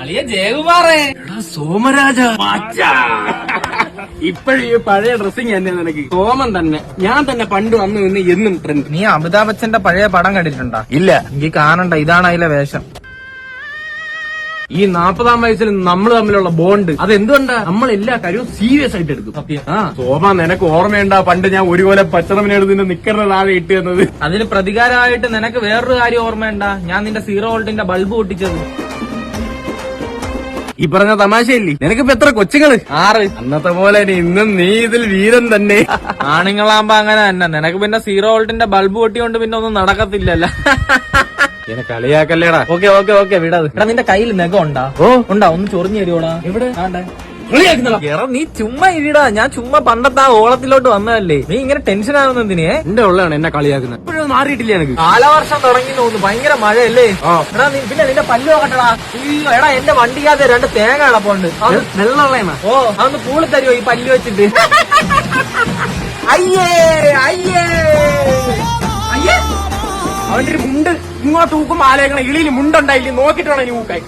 അളിയ ജയകുമാറേ. സോമരാജ. ഇപ്പോഴും ഈ പഴയ ഡ്രസ്സിങ് തന്നെ നിനക്ക്. സോമൻ തന്നെ. ഞാൻ തന്നെ പണ്ട് വന്നു നിന്ന് എന്നും ട്രെൻഡ് നീ അമിതാഭ് ബച്ചന്റെ പഴയ പടം കണ്ടിട്ടുണ്ടാ? ഇല്ല. എനിക്ക് കാണണ്ട ഇതാണ് അതിലെ വേഷം. ഈ നാപ്പതാം വയസ്സിൽ നമ്മൾ തമ്മിലുള്ള ബോണ്ട് അത് എന്തുകൊണ്ടാ നമ്മൾ എല്ലാ കാര്യവും സീരിയസ് ആയിട്ട് എടുക്കും. ആ സോമ നിനക്ക് ഓർമ്മയുണ്ടാ? പണ്ട് ഞാൻ ഒരു പോലെ പച്ചറമിനെടുത്തിന്റെ നിക്കറിന്റെ താഴെ ഇട്ട് തന്നത്. അതിന് പ്രതികാരമായിട്ട് നിനക്ക് വേറൊരു കാര്യം ഓർമ്മയുണ്ടാ? ഞാൻ നിന്റെ സീറോ വോൾട്ടിന്റെ ബൾബ് പൊട്ടിച്ചത്. ഈ പറഞ്ഞ തമാശയില്ലേ? നിനക്കിപ്പോ എത്ര കൊച്ചുങ്ങൾ? ആറ്. അന്നത്തെ പോലെ ഇനി ഇന്നും നീ ഇതിൽ വീരൻ തന്നെ. ആണുങ്ങളാകുമ്പോ അങ്ങനെ തന്നെ. നിനക്ക് പിന്നെ സീറോ വോൾട്ടിന്റെ ബൾബ് പൊട്ടിയോണ്ട് പിന്നെ ഒന്നും നടക്കത്തില്ലല്ലോ. എന്നെ കളിയാക്കല്ലേടാ? ഓക്കെ ഓക്കെ ഓക്കെ വിടാ നിന്റെ കയ്യിൽ നഖം ഉണ്ടാ? ഓ. ഉണ്ടാ? ഒന്ന് ചൊറിഞ്ഞു തരുവോടാ. എവിടെ? ആണ്ടെ. എടാ നീ ചുമ്മാ ഇരിടാ. ഞാൻ ചുമ്മാ പണ്ടത്തെ ആ ഓളത്തിലോട്ട് വന്നതല്ലേ. നീ ഇങ്ങനെ ടെൻഷൻ ആവുന്ന എന്തിനെ? എന്റെ ഉള്ളതാണ് എന്നെ കളിയാക്കുന്നത്. ഇപ്പോഴും മാറിയിട്ടില്ല എനിക്ക്. കാലവർഷം തുടങ്ങി തോന്നുന്നു. ഭയങ്കര മഴയല്ലേ. എടാ നീ പിന്നെ നിന്റെ പല്ല് നോക്കട്ടടാ. എടാ എന്റെ വണ്ടിക്കകത്ത് രണ്ട് തേങ്ങ കിടപ്പുണ്ട്. അത് വെള്ളമുള്ളതാണ് ഓ അതൊന്ന് പൂളി തരുമോ ഈ പല്ല് വെച്ചിട്ട്? അയ്യേ അയ്യേ. അയ്യേ. അവന്റെ ഒരു മുണ്ട് ഇങ്ങോട്ട് ഊക്കും ആലോചിക്കണം. ഇളിയിൽ മുണ്ടുണ്ടായില്ലേ? നോക്കിട്ടാണ് ഇനി ഊക്കായി